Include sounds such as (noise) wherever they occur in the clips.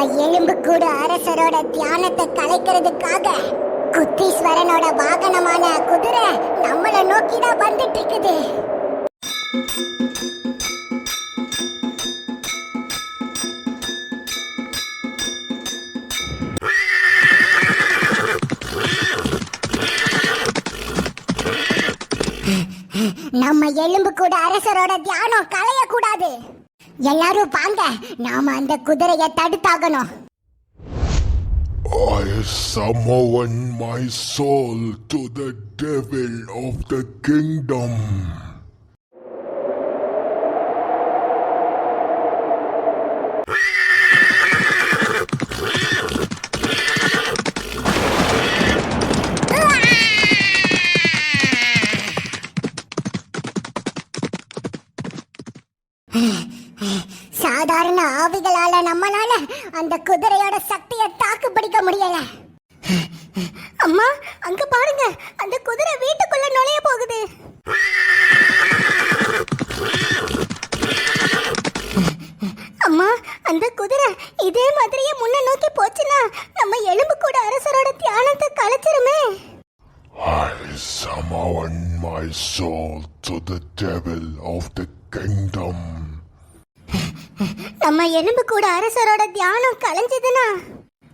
நம்ம எலும்பு கூட அரசரோட தியானத்தை கலைக்கிறதுக்காக குத்தீஸ்வரனோட வாகனமான குதிரை நம்மள நோக்கிதான் வந்துட்டு இருக்குது நம்ம எலும்பு கூட அரசரோட தியானம் கலையக்கூடாது எல்லாரும் வாங்க நாம அந்த குதிரையை தடுத்தாகணும் I summon my soul to the devil of the kingdom. The devil of the kingdom. (laughs) நம்ம எலும்பு கூட அரசரோட தியானம் கலைஞ்சதுன்னா?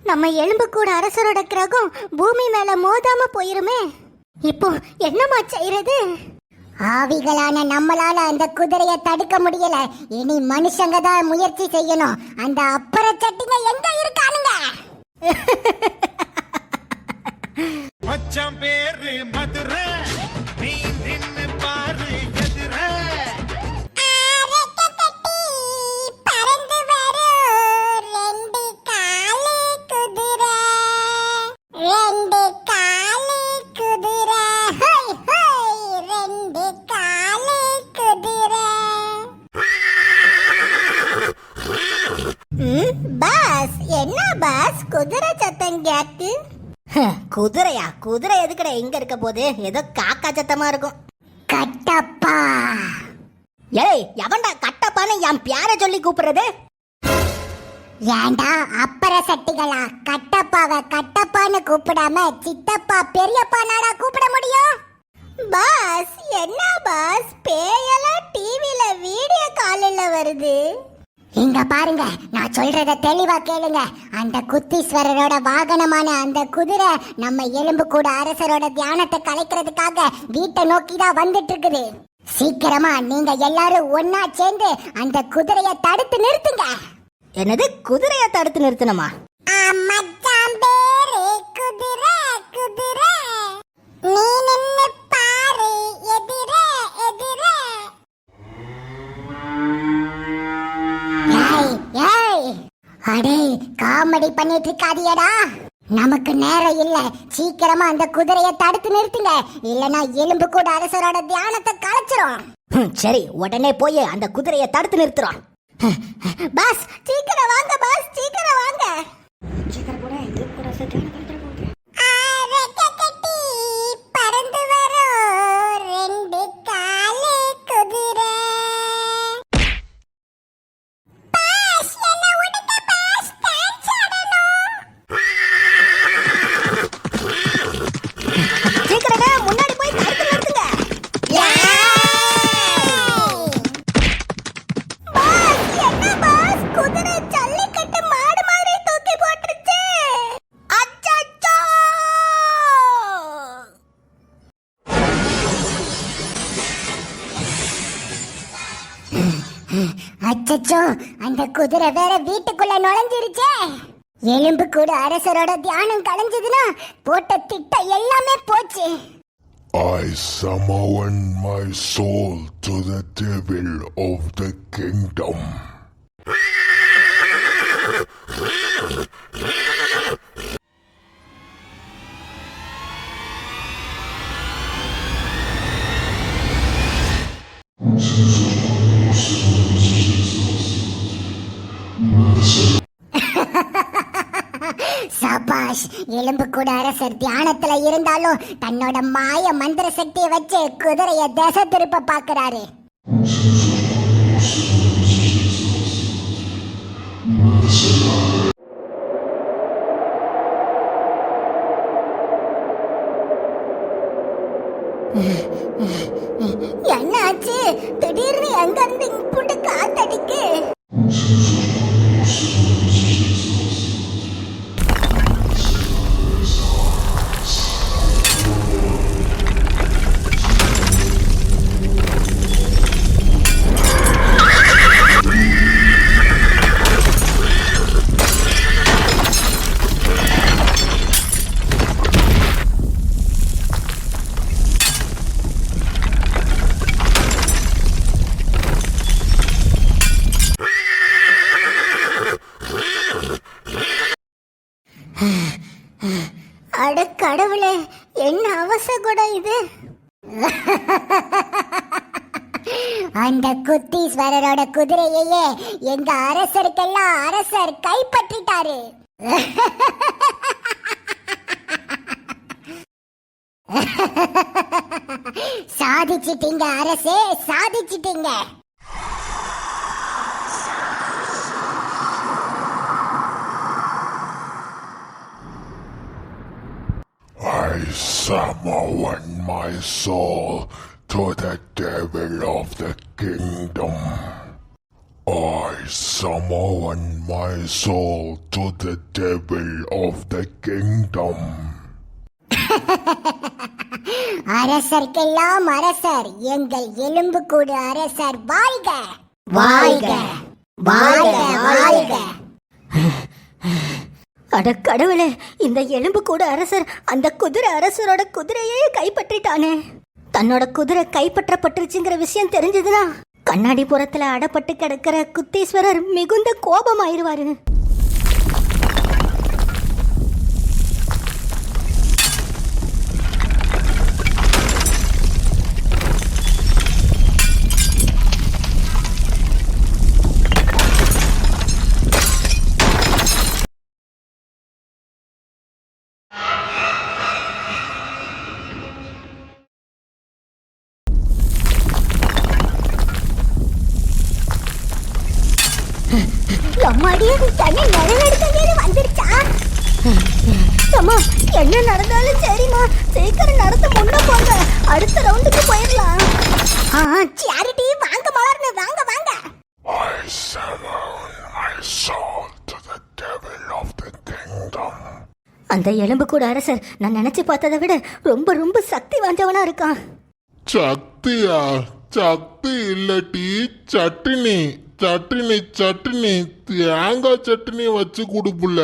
நம்ம எலும்பு கூட அரசரோட கிரகம் பூமி மேல மோதாம போயிருமே. இப்போ என்னமா செய்யறது ஆவிகளான நம்மளால அந்த குதிரையை தடுக்க முடியல. இனி மனுஷங்க தான் முயற்சி செய்யணும். அந்த அப்பற சட்டிங்க எங்க இருக்கானுங்க? (laughs) மச்சான் பேரு மதுரை. குதிரை சத்தம் கேக்கு குதிரையா? குதிரை எதுக்குடா எங்க இருக்க போது ஏதோ காக்கா சத்தமா இருக்கும். கட்டப்பா. ஏய் எவன்டா கட்டப்பான்னு என் பேரை சொல்லி கூப்பிடுறது? ஏண்டா அப்பற சட்டிகளா? கட்டப்பாவை கட்டப்பான்னு கூப்பிடாம சித்தப்பா பெரியப்பா நாடா கூப்பிட முடியும்? பாஸ் என்ன பாஸ்? பேயெல்லாம் டிவில வீடியோ காலில் வருது. இங்க பாருங்க நான் சொல்றத தெளிவா கேளுங்க. அந்த குத்தீஸ்வரரோட வாகனமான அந்த குதிரை நம்ம எலும்பு கூட அரசரோட தியானத்தை கலைக்கிறதுக்காக வீட்டை நோக்கி தான் வந்துட்டு இருக்குது சீக்கிரமா நீங்க எல்லாரும் ஒன்னா சேர்ந்து அந்த குதிரையை தடுத்து நிறுத்துங்க. என்னது? குதிரையை தடுத்து நிறுத்தணுமா? காமெடி இருக்காதியடா நமக்கு நேரம் இல்ல. சீக்கிரமா அந்த குதிரையை தடுத்து நிறுத்துங்க. இல்லனா எலும்பு கூட அரசரோட தியானத்தை கலைச்சிரும். சரி உடனே போய் அந்த குதிரையை தடுத்து நிறுத்துறோம். பாஸ் சீக்கிரம் வாங்க பாஸ் சீக்கிரம் வாங்க. ரெக்கக்கட்டி அச்சச்சோ அந்த குதிரை வேற வீட்டுக்குள்ள நுழைஞ்சிருச்சே எலும்பு கூட அரசரோட தியானம் கலைஞ்சதுன்னா போட்ட திட்டம் எல்லாமே போச்சு I summon my soul to the devil of the kingdom. கூட அரசர் தியானத்துல இருந்தாலும் தன்னோட மாய மந்திர சக்தியை வச்சு குதிரைய திசை திருப்ப பாக்குறாரு அட கடவுளே என்ன கூட இது? அந்த குத்தீஸ்வரரோட குதிரையையே எங்க அரசருக்கெல்லாம் அரசர் கைப்பற்றிட்டாரு. சாதிச்சிட்டீங்க அரசே சாதிச்சிட்டீங்க. I summon my soul to the devil of the kingdom. I summon my soul to the devil of the kingdom. அரசர்க்கெல்லாம் அரசர் எங்கள் எலும்பு கூடு அரசர் வாழ்க வாழ்க வாழ்க வாழ்க அட கடவுளே இந்த எலும்பு கூட அரசர் அந்த குதிரை அரசரோட குதிரையே கைப்பற்றிட்டானே. தன்னோட குதிரை கைப்பற்றப்பட்டுருச்சுங்கிற விஷயம் தெரிஞ்சதுன்னா கண்ணாடிபுரத்துல அடப்பட்டு கிடக்கிற குத்தீஸ்வரர் மிகுந்த கோபமாயிருவாரு. என்ன நடந்தாலும் சரிம்மா. சீக்கிரம் நடந்து முன்ன போங்க. அடுத்த ரவுண்டுக்கு போயிடலாம். ஆ சேரிட்டி வாங்க மலர்னு வாங்க வாங்க. I summon my soul to the devil of the kingdom. அந்த எலும்பு கூட அரசர் நான் நினைச்சு பார்த்ததை விட ரொம்ப ரொம்ப சக்தி வாய்ந்தவனா இருக்கான். சக்தியா? சக்தி இல்லட்டி சட்னி சட்னி சட்னி தேங்காய் சட்னி வச்சு கொடுப்புல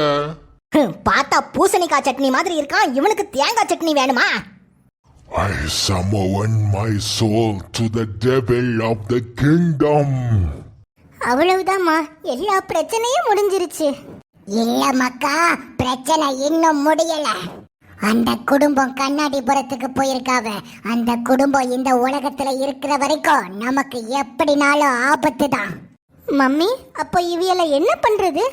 பார்த்தா பூசணிக்காய் சட்னி மாதிரி இருக்கான். இவனுக்கு தேங்காய் சட்னி வேணுமா? I summon my soul to the devil of the kingdom. அவ்வளவுதாம்மா. எல்லா பிரச்சனையும் முடிஞ்சிருச்சு. இல்ல மக்கா பிரச்சனை இன்னும் முடியல. அந்த குடும்பம் கண்ணாடிபுரத்துக்கு போயிருக்காவ. அந்த குடும்பம் இந்த உலகத்துல இருக்கிற வரைக்கும் நமக்கு எப்படினாலும் ஆபத்து தான் மம்மி அப்போ இவியல என்ன பண்றது?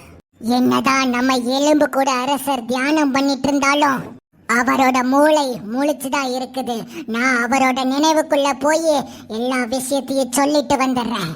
என்னதான் நம்ம எலும்பு கூட அரசர் தியானம் பண்ணிட்டு இருந்தாலும் அவரோட மூளை முழிச்சுதான் இருக்குது. நான் அவரோட நினைவுக்குள்ள போய் எல்லா விஷயத்தையும் சொல்லிட்டு வந்துடுறேன்.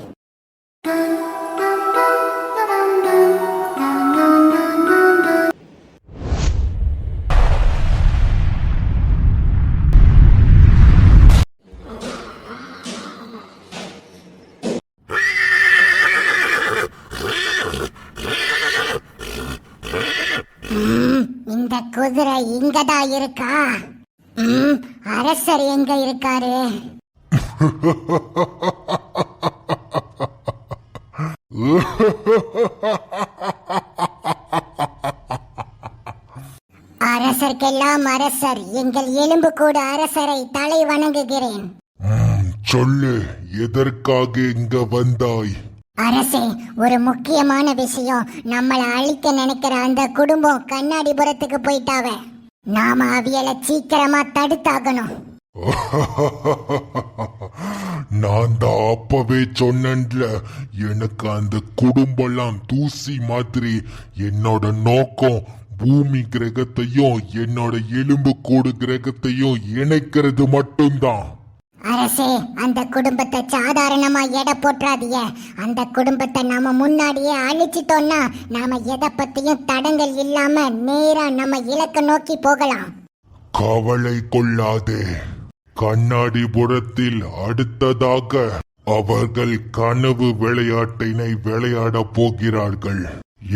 ம், இந்த குதிரை இங்கதான் இருக்கா? ம், அரசர் எங்க இருக்காரு? அரசர்க்கெல்லாம் அரசர் எங்கள் எலும்பு கூட அரசரை தலை வணங்குகிறேன். சொல்லு எதற்காக இங்க வந்தாய்? அரசே ஒரு முக்கியமான விஷயம். நம்மளை அழிக்க நினைக்கிற அந்த குடும்பம் கண்ணாடிபுரத்துக்கு போயிட்டாவ. நாம அவியலை சீக்கிரமா தடுத்தாகணும். (laughs) நான் தான் அப்பவே சொன்னேன்ல எனக்கு அந்த குடும்பம்லாம் தூசி மாதிரி. என்னோட நோக்கம் பூமி கிரகத்தையும் என்னோட எலும்புக்கூடு கிரகத்தையும் இணைக்கிறது மட்டும்தான். அரசே அந்த குடும்பத்தை சாதாரணமா எடை போட்டுறாதீங்க அந்த குடும்பத்தை நாம முன்னாடியே அழிச்சிட்டோம்னா நாம எதை பத்தியும் தடங்கள் இல்லாம நேரா நம்ம இலக்க நோக்கி போகலாம். கவலை கொள்ளாதே. கண்ணாடிபுரத்தில் அடுத்ததாக அவர்கள் கனவு விளையாட்டினை விளையாடப் போகிறார்கள்.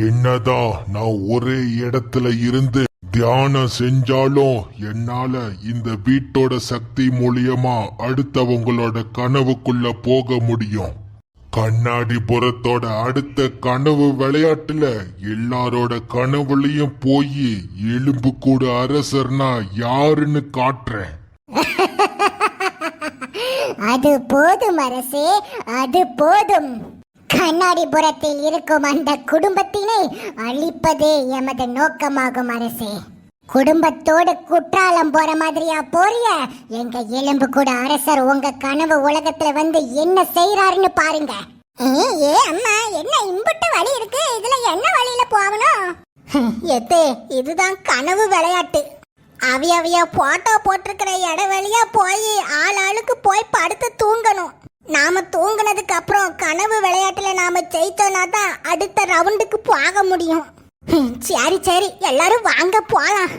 என்னதான் நான் ஒரே இடத்துல இருந்து தியானம் செஞ்சாலும் என்னால இந்த வீட்டோட சக்தி மூலியமா அடுத்தவங்களோட கனவுக்குள்ள போக முடியும். கண்ணாடி புறத்தோட அடுத்த கனவு விளையாட்டுல எல்லாரோட கனவுலையும் போய் எலும்பு கூட அரசர்னா யாருன்னு காட்டுறேன். (laughs) அது போதும் அரசே அது போதும். கண்ணாடிபுரத்தில் இருக்கும் அந்த குடும்பத்தினை அழிப்பதே எமது நோக்கமாகும் அரசே. குடும்பத்தோடு குற்றாலம் போற மாதிரியா போறிய? எங்க எலும்பு கூட அரசர் உங்க கனவு உலகத்துல வந்து என்ன செய்யறாருன்னு பாருங்க. ஏ அம்மா என்ன இம்புட்டு வழி இருக்கு? இதுல என்ன வழியில போகணும் எத்தே இதுதான் கனவு விளையாட்டு. அவிய அவிய போட்டோ போட்டிருக்கிற இட வழியா போய் ஆள் ஆளுக்கு போய் படுத்து தூங்கணும். நாம தூங்கினதுக்கு அப்புறம் கனவு விளையாட்டுல நாம ஜெயித்தோம்னா தான் அடுத்த ரவுண்டுக்கு போக முடியும். சரி சரி. எல்லாரும் வாங்க போலாம்.